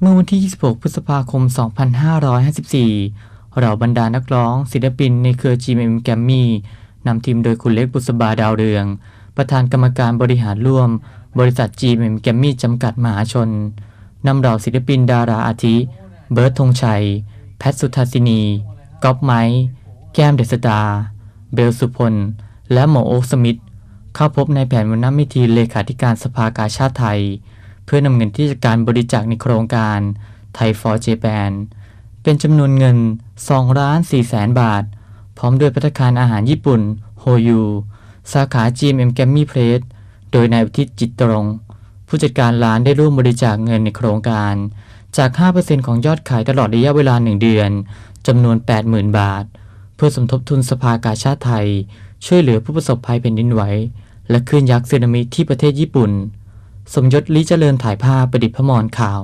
เมื่อวันที่ 26 พฤษภาคม 2554 เราบรรดานักร้อง ศิลปินในเครือ GMM g r a m m y นำทีมโดยคุณเล็กบุษบาดาวเรือง ประธานกรรมการบริหารร่วม บริษัท GMM g r a m m y จำกัดมหาชน นำเหล่าศิลปินดาราอาทิ เบิร์ตธงชัย แพทสุทธาสินีก๊อฟไม้แก้มเดสตา เบลสุพล และหมอโอ๊คสมิธเข้าพบในแผนวันน้ำมิทีเลขาธิการสภากาชาติไทย เพื่อนำเงินที่จะการบริจาคในโครงการไทยฟอร์เจแปนเป็นจำนวนเงิน2ล้าน4แสนบาท พร้อมด้วยพัตตาคารอาหารญี่ปุ่นโฮยูสาขา GMM g a m m y Place โดยนายอุทิศจิตตรง ผู้จัดการร้านได้ร่วมบริจาคเงินในโครงการ จาก 5%ของยอดขายตลอดระยะเวลา 1 เดือนจำนวน 80,000 บาท เพื่อสมทบทุนสภากาชาติไทย ช่วยเหลือผู้ประสบภัยแผ่นดินไหว และคลื่นยักษ์สึนามิที่ประเทศญี่ปุ่น สมยศลีเจริญถ่ายภาพประดิษฐ์พมรข่าว